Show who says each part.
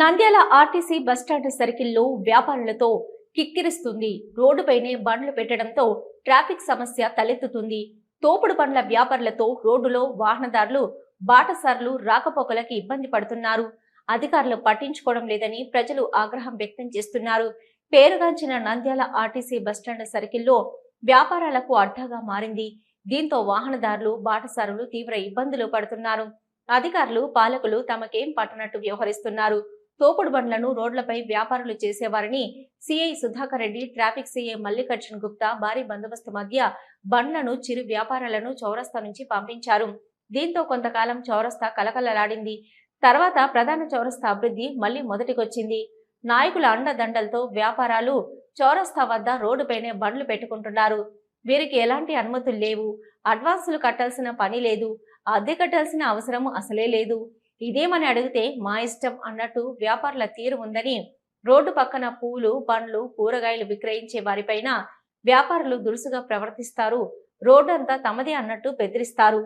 Speaker 1: Nandyal RTC bus stand సర్కిల్లో వ్యాపారులతో కిక్కిరిస్తుంది. రోడ్డుపైనే బండ్లు పెట్టడంతో ట్రాఫిక్ సమస్య తలెత్తుతుంది. తోపుడు బండ్ల వ్యాపారులతో రోడ్డులో వాహనదారులు బాటసార్లు రాకపోకలకి ఇబ్బంది పడుతున్నారు. అధికారులు పట్టించుకోవడం లేదని ప్రజలు ఆగ్రహం వ్యక్తం చేస్తున్నారు. పేరుగాంచిన నంద్యాల ఆర్టీసీ బస్టాండ్ సర్కిల్లో వ్యాపారాలకు అడ్డాగా మారింది. దీంతో వాహనదారులు బాటసారులు తీవ్ర ఇబ్బందులు పడుతున్నారు. అధికారులు పాలకులు తమకేం పట్టనట్టు వ్యవహరిస్తున్నారు. తోపుడు బండ్లను రోడ్లపై వ్యాపారులు చేసేవారని CI Sudhakar Reddy traffic CI Mallikarjun Gupta భారీ బందోబస్తు మధ్య బండ్లను చిరు వ్యాపారాలను చౌరస్తా నుంచి పంపించారు. దీంతో కొంతకాలం చౌరస్తా కలకలలాడింది తర్వాత ప్రధాన చౌరస్తా అభివృద్ధి మళ్ళీ మొదటికొచ్చింది. నాయకుల అండదండలతో వ్యాపారాలు చౌరస్తా వద్ద రోడ్డుపైనే బండ్లు పెట్టుకుంటున్నారు. వీరికి ఎలాంటి అనుమతులు లేవు. అడ్వాన్సులు కట్టాల్సిన పని లేదు. అద్దె కట్టాల్సిన అవసరం అసలే లేదు. ఇదేమని అడిగితే మా ఇష్టం అన్నట్టు వ్యాపారుల తీరు ఉందని రోడ్డు పక్కన పూలు పండ్లు కూరగాయలు విక్రయించే వారిపైన వ్యాపారులు దురుసుగా ప్రవర్తిస్తారు. రోడ్డు అంతా తమదే అన్నట్టు బెదిరిస్తారు.